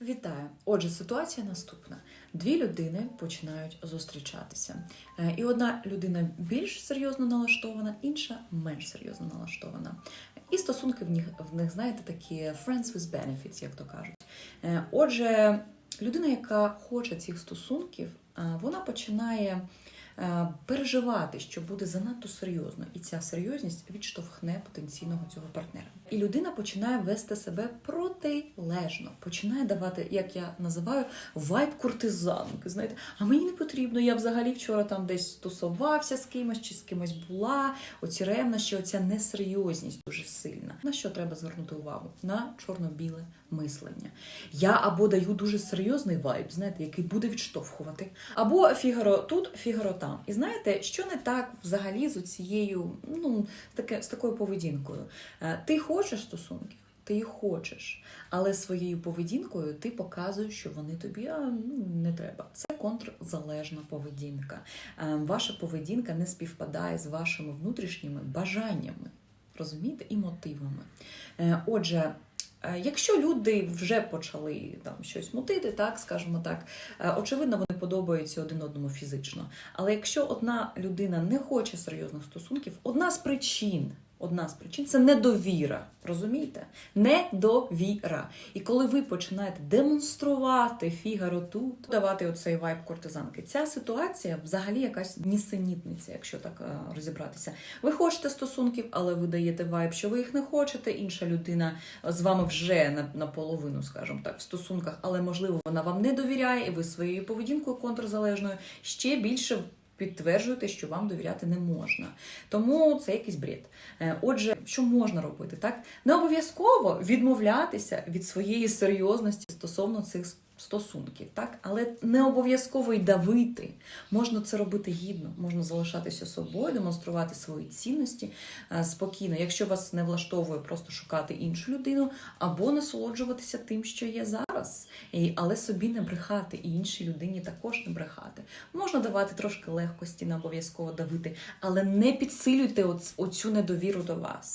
Вітаю! Отже, ситуація наступна: дві людини починають зустрічатися, Е, і одна людина більш серйозно налаштована, інша менш серйозно налаштована. І стосунки в них, в них знаєте, такі friends with benefits, як то кажуть. Е, Отже, людина, яка хоче цих стосунків, е, вона починає переживати, що буде занадто серйозно, і ця серйозність відштовхне потенційного цього партнера. І людина починає вести себе протилежно, починає давати, як я називаю, вайб куртизанки. Знаєте, а мені не потрібно. Я взагалі вчора там десь стосувався з кимось чи з кимось була. Оці ревнощі, оця несерйозність дуже сильна. На що треба звернути увагу? На чорно-біле мислення. Я або даю дуже серйозний вайб, знаєте, який буде відштовхувати, або фігаро тут, фігаро там. І знаєте, що не так взагалі з цією, ну, таке, з такою поведінкою? Е, Ти хочеш стосунків? Ти їх хочеш, але своєю поведінкою ти показуєш, що вони тобі а, ну, не треба. Це контрзалежна поведінка. Е, Ваша поведінка не співпадає з вашими внутрішніми бажаннями, розумієте, і мотивами. Е, Отже. Е, Якщо люди вже почали там щось мутити, так скажімо так, е, очевидно, вони подобаються один одному фізично. Але якщо одна людина не хоче серйозних стосунків, одна з причин, одна з причин це недовіра. Розумієте? Недовіра. І коли ви починаєте демонструвати фігаро тут, давати оцей вайб кортизанки, ця ситуація взагалі якась нісенітниця, якщо так е, розібратися. Ви хочете стосунків, але ви даєте вайб, що ви їх не хочете. Інша людина з вами вже на, наполовину, скажімо так, в стосунках, але можливо вона вам не довіряє, і ви своєю поведінкою контрзалежною ще більше. Підтверджуєте, що вам довіряти не можна. Тому це якийсь бред. Е, Отже, що можна робити? Так не обов'язково відмовлятися від своєї серйозності стосовно цих стосунків, так але не обов'язково й давити. Можна це робити гідно, можна залишатися собою, демонструвати свої цінності е, спокійно. Якщо вас не влаштовує просто шукати іншу людину або насолоджуватися тим, що є зараз, але собі не брехати, і іншій людині також не брехати. Можна давати трошки легкості, не обов'язково давити, але не підсилюйте оцю недовіру до вас.